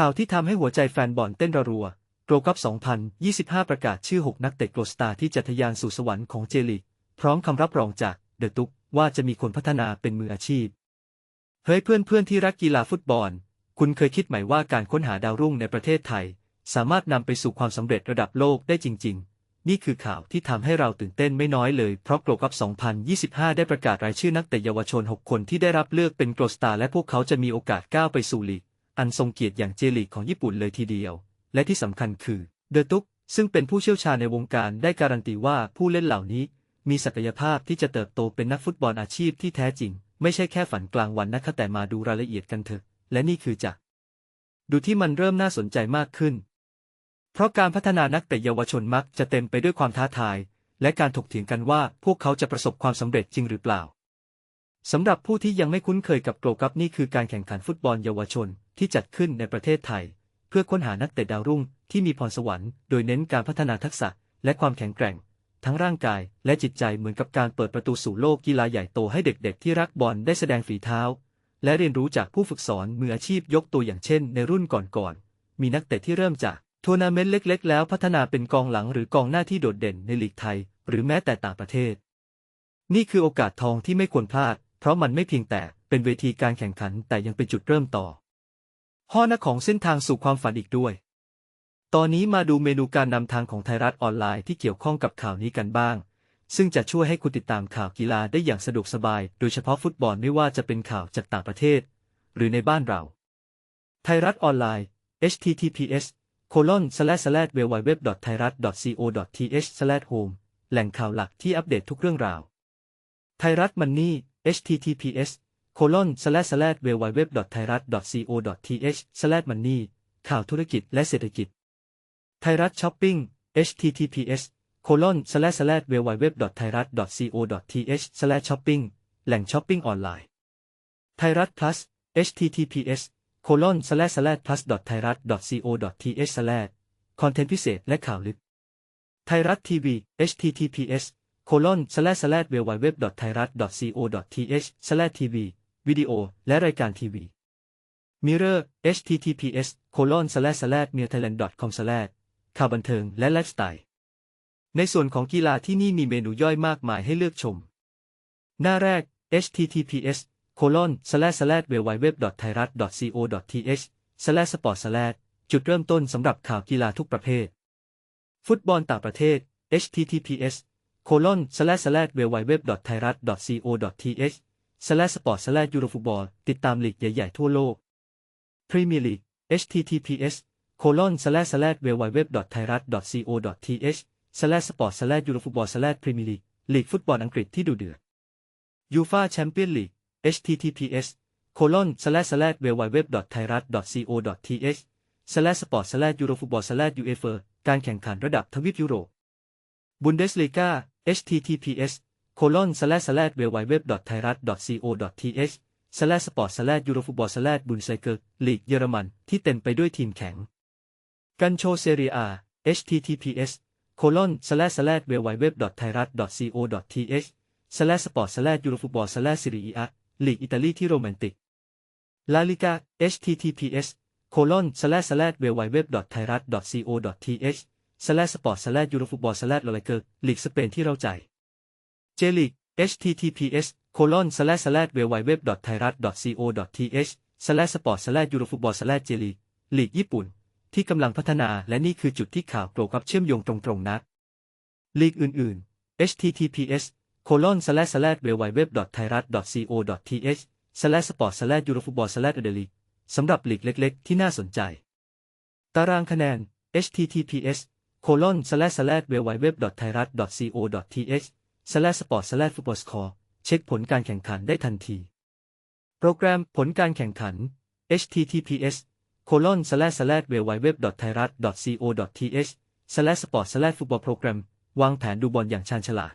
ข่าวที่ทำให้หัวใจแฟนบอลเต้นระรัวโกลคัพ2025 ประกาศชื่อ 6 นักเตะโกลสตาร์ที่จะทะยานสู่สวรรค์ของเจลิกพร้อมคำรับรองจากเดอะตุกว่าจะมีคนพัฒนาเป็นมืออาชีพ เฮ้ยเพื่อนๆที่รักกีฬาฟุตบอล คุณเคยคิดไหมว่าการค้นหาดาวรุ่งในประเทศไทย สามารถนำไปสู่ความสำเร็จระดับโลกได้จริง ๆ นี่คือข่าวที่ทำให้เราตื่นเต้นไม่น้อยเลย เพราะโกลคัพ2025 ได้ประกาศรายชื่อนักเตะเยาวชน 6 คนที่ได้รับเลือกเป็นโกลสตาร์และพวกเขาจะมีโอกาสก้าวไปสู่ลีก อันทรงเกียรติอย่างเจลีกของญี่ปุ่นเลยทีเดียว และที่สำคัญคือ เดอตุกซึ่งเป็นผู้เชี่ยวชาญในวงการได้การันตีว่าผู้เล่นเหล่านี้ มีศักยภาพที่จะเติบโตเป็นนักฟุตบอลอาชีพที่แท้จริง ไม่ใช่แค่ฝันกลางวันนะคะแต่มาดูรายละเอียดกันเถอะ และนี่คือจากดูที่มันเริ่มน่าสนใจมากขึ้น เพราะการพัฒนานักเตะเยาวชนมักจะเต็มไปด้วยความท้าทาย และการถกเถียงกันว่าพวกเขาจะประสบความสำเร็จจริงหรือเปล่าสำหรับผู้ที่ยังไม่คุ้นเคยกับโกลคัพนี่คือการแข่งขันฟุตบอลเยาวชน ที่จัดขึ้นในประเทศไทย เพื่อค้นหานักเตะดาวรุ่งที่มีพรสวรรค์โดยเน้นการพัฒนาทักษะและความแข็งแกร่ง ทั้งร่างกายและจิตใจเหมือนกับการเปิดประตูสู่โลกกีฬาใหญ่โตให้เด็กๆ ที่รักบอลได้แสดงฝีเท้า และเรียนรู้จากผู้ฝึกสอนมืออาชีพยกตัวอย่างเช่น ในรุ่นก่อนๆมีนักเตะที่เริ่มจากทัวร์นาเมนต์เล็ก ๆ แล้วพัฒนาเป็นกองหลังหรือกองหน้าที่โดดเด่นในลีกไทย หรือแม้แต่ต่างประเทศ นี่คือโอกาสทองที่ไม่ควรพลาด เพราะมันไม่เพียงแต่เป็นเวทีการแข่งขันแต่ยังเป็นจุดเริ่มต่อ ห้อหนักของเส้นทางสู่ความฝันอีกด้วย ตอนนี้มาดูเมนูการนำทางของไทยรัฐออนไลน์ที่เกี่ยวข้องกับข่าวนี้กันบ้าง ซึ่งจะช่วยให้คุณติดตามข่าวกีฬาได้อย่างสะดวกสบาย โดยเฉพาะฟุตบอลไม่ว่าจะเป็นข่าวจากต่างประเทศ หรือในบ้านเรา ไทยรัฐออนไลน์ https colon slash slash w w w t h a i r a t co th slash home แหล่งข่าวหลักที่อัปเดตทุกเรื่องราว ไทยรัฐมันนี่ https colon slash slash w w w t h a i r a t co th slash money ข่าวธุรกิจและเศรษฐกิจ ไทยรัฐช้อปปิ้ง https colon slash slash w w w t h a i r a t co th slash shopping แหล่งช้อปปิ้งออนไลน์ ไทยรัฐ plus https colon slash slash plus thai rat co th slash คอนเทนต์พิเศษและข่าวลึก ไทยรัฐทีวี https colon slash slash w w w t h a i r a t co th slash tv วิดีโอ และรายการทีวี Mirror https colon slash slash m i r t h a i l a n d com slash ข่าวบันเทิงและไลฟ์สไตล์ ในส่วนของกีฬาที่นี่มีเมนูย่อยมากมายให้เลือกชม หน้าแรก https colon slash slash w w w t h a i r a t co th slash sport slash จุดเริ่มต้นสำหรับข่าวกีฬาทุกประเภท ฟุตบอลต่างประเทศ https colon slash slash www thairat co th w w w t h a i r a t co th slash sport slash eurofutball ติดตามลีกใหญ่ๆทั่วโลก Premier League https colon slash slash w w w t h a i r a t co th slash sport slash eurofutball slash Premier League ลีกฟุตบอลอังกฤษที่ดูเดือด UEFA Champions League https colon slash slash w w w t h a i r a t co th slash sport slash eurofutball slash uefa การแข่งขันระดับทวีปยุโรป Bundesliga https colon slash slash w w w t h a i r a t co th slash sport slash eurofutball slash bundesliga ลีกเยอรมันที่เต็มไปด้วยทีมแข็ง กันโชเซเรีย https colon slash slash w w w t h a i r a t co th slash sport slash eurofutball slash serie a ลีกอิตาลีที่โรแมนติกลาลิกา https colon slash slash w w w t h a i r a t co th slash sport slash eurofutball slash l a l i g a ลีกสเปนที่เราใจ เจลิก https colon slash slash w w w t h a i r a t co th slash sport slash eurofutball slash เจลิกลีกญี่ปุ่น ที่กำลังพัฒนาและนี่คือจุดที่ข่าวโปรกับเชื่อมโยงตรงๆนักลีกอื่นๆ https colon slash slash w w w t h a i r a t co th slash sport slash eurofutball slash d e l i สำหรับลีกเล็กๆ ที่น่าสนใจ ตารางคะแนน https colon slash slash w w w t h a i r a t co th s l a s p o r t s l a s football score เช็คผลการแข่งขันได้ทันที โปรแกรมผลการแข่งขัน https colon slash slash w w w t h a i r a t co th slash sport slash football program วางแผนดูบอลอย่างชาญฉลาด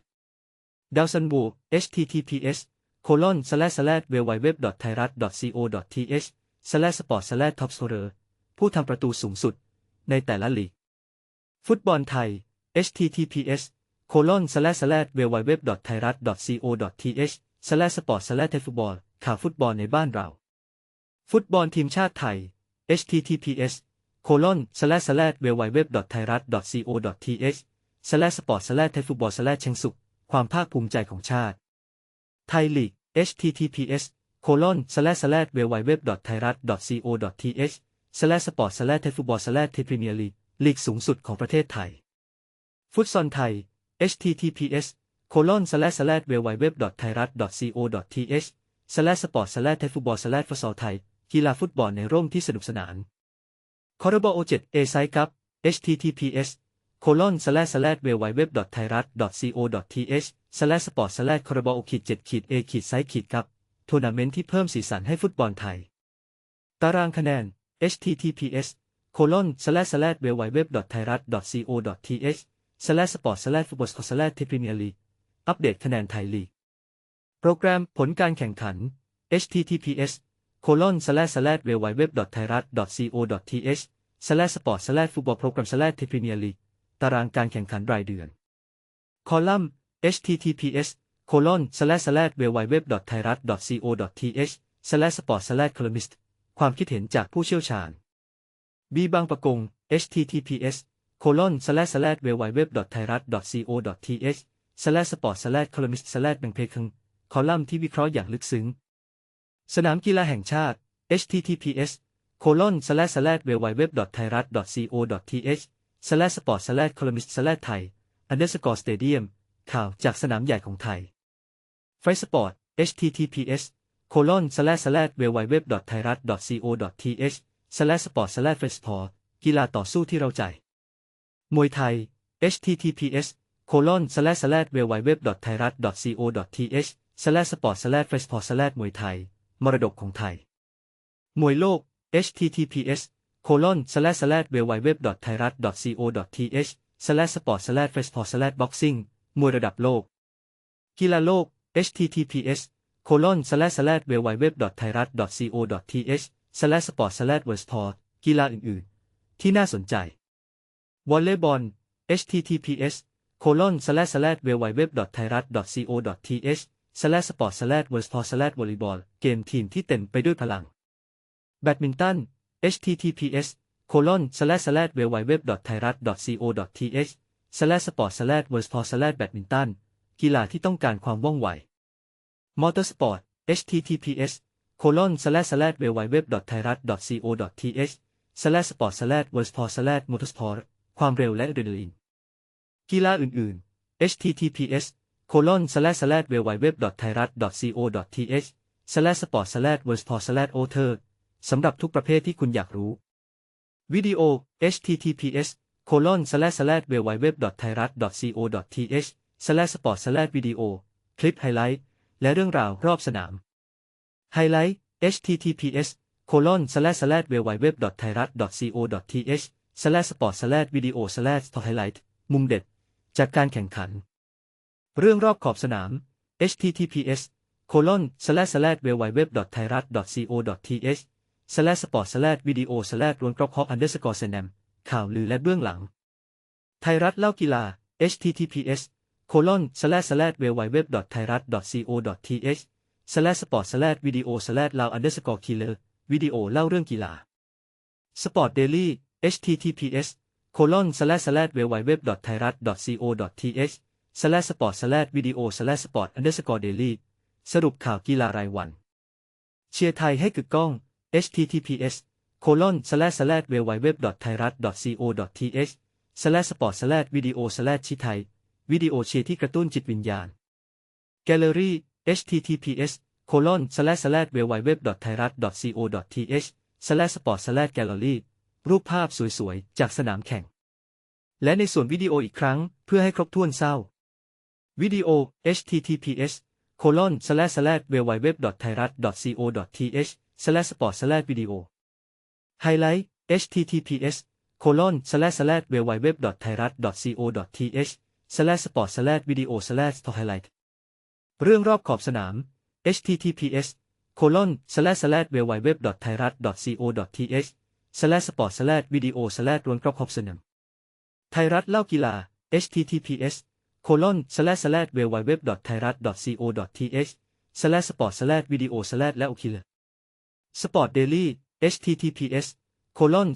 ดาวซันบู https colon slash slash w w w t h a i r a t co th slash sport slash top scorer ผู้ทำประตูสูงสุด ในแต่ละลีก ฟุตบอลไทย https colon slash slash w w w t h a i r a t co th slash sport slash football ข่าวฟุตบอลในบ้านเรา ฟุตบอลทีมชาติไทย https colon slash slash w w w t h a i r a t c o th slash sport slash thai football slash เชียงสุข ความภาคภูมิใจของชาติ ไทยลีก https colon slash slash w w w t h a i r a t c o th slash sport slash thai football slash thai premier league ลีกสูงสุดของประเทศไทย ฟุตซอลไทย https colon slash slash w w w t h a i r a t c o th slash sport slash thai football slash ฟุตซอลไทยกีฬาฟุตบอลในร่มที่สนุกสนานคอร์บอ7 a ไซครับ https colon slash slash w w w t h a i r a t c o th slash sport slash คอร์บอขีด7ขีด a ขีดไซขีดครับทัวร์นาเมนต์ที่เพิ่มสีสันให้ฟุตบอลไทย ตารางคะแนน https colon slash slash w w w t h a i r a t co th สแลสปอร์ตสแลฟุตบอลสแลทีพรีเมียร์ลีกอัปเดตคะแนนไทยลีก โปรแกรมผลการแข่งขัน https โคลอนสแลสแลดเวไวเว็บไทยรัฐ co th สแลสปอร์ตสแลฟุตบอลโปรแกรมสแลทีพรีเมียร์ลีกตารางการแข่งขันรายเดือน คอลัมน์ https โคลอนสแลสแลดเวไวเว็บไทยรัฐ co th สแลสปอร์ตสแลดคอลัมิสต์ความคิดเห็นจากผู้เชี่ยวชาญ บีบางประกง https colon slash slash w w w t h a i r a t c o th slash sport slash columnist slash แบ่งเพลงคอลัมน์ที่วิเคราะห์อย่างลึกซึ้ง สนามกีฬาแห่งชาติ https colon slash slash w w w t h a i r a t c o th slash sport slash columnist slash thai underscore stadium ข่าวจากสนามใหญ่ของไทยไฟสปอร์ต https colon slash slash w w w t h a i r a t c o th slash sport slash f e s p o r t กีฬาต่อสู้ที่เราใจ มวยไทย https colon slash slash w w w t h a i r a t c o th slash sport slash f r e s p o r t slash มวยไทย มรดกของไทย มวยโลก https colon slash slash w w w t h a i r a t c o th slash sport slash f r e s p o r t slash boxing มวยระดับโลก กีฬาโลก https colon slash slash w w w t h a i r a t c o th slash sport slash w o r l d sport กีฬาอื่น ๆ ที่น่าสนใจ วอลเลย์บอล https colon slash slash w w w t h a i r a t c o th slash sport slash w o r l d sport slash volleyball เกมทีมที่เต็มไปด้วยพลัง แบดมินตัน https colon slash slash w w w t h a i r a t c o th slash sport slash w o r l d sport slash badminton กีฬาที่ต้องการความว่องไวมอเตอร์สปอร์ต https colon slash slash w w w t h a i r a t c o th slash sport slash w o r l d sport slash motorsport ความเร็วและอะดรีนาลีนกีฬาอื่นๆ https colon slash slash w w w t h a i r a t c o th slash sport slash w o r l d sport slash author สำหรับทุกประเภทที่คุณอยากรู้ วิดีโอ https colon slash slash w w w t h a i r a t c o th slash sport slash video คลิปไฮไลท์และเรื่องราวรอบสนาม ไฮไลท์ https colon slash slash สแลสปอร์ตสแลดวิดีโอสแลดทอไฮไลท์มุมเด็ด จากการแข่งขัน เรื่องรอบขอบสนาม https โคลอนสแลสแลดเวลไวเว็บไทยรัฐ co th สแลสปอร์ตสแลวิดีโอสแลดรวนกรอบฮออันเดอร์สกอร์เซนมข่าวลือและเบื้องหลัง ไทยรัฐเล่ากีฬา https โคลอนสแลสแลดเวลไวเว็บไทยรัฐ co th สแลสปอร์ตสแลดวิดีโอสแลดลาวอันเดอร์สกอร์คีเลอร์วิดีโอเล่าเรื่องกีฬาสปอร์ตเดลี่ https colon slash slash www t h a i r a t c o th slash sport slash video slash sport underscore daily สรุปข่าวกีฬารายวัน เชียร์ไทยให้กึกก้อง https colon slash slash w w w t h a i r a t c o th slash sport slash video slash ชิไทยวิดีโอเชียร์ที่กระตุ้นจิตวิญญาณ Gallery https colon slash slash w w w t h a i r a t c o th slash sport slash gallery รูปภาพสวยๆ จากสนามแข่ง และในส่วนวิดีโออีกครั้งเพื่อให้ครบถ้วนเศร้า วิดีโอ https colon slash slash w w w t h a i r a t c o th slash sport slash video ไฮไลท์ https colon slash slash w w w t h a i r a t c o th slash sport slash video slash highlight เรื่องรอบขอบสนาม https colon slash slash www thairat co th slash sport slash video slash รวนกรอบขอบสนามไทยรัฐเล่ากีฬา https colon slash slash w w w t h a i r a t c o th slash sport slash video slash และโอคิลสปอร์ตเดลี่ https โคลอน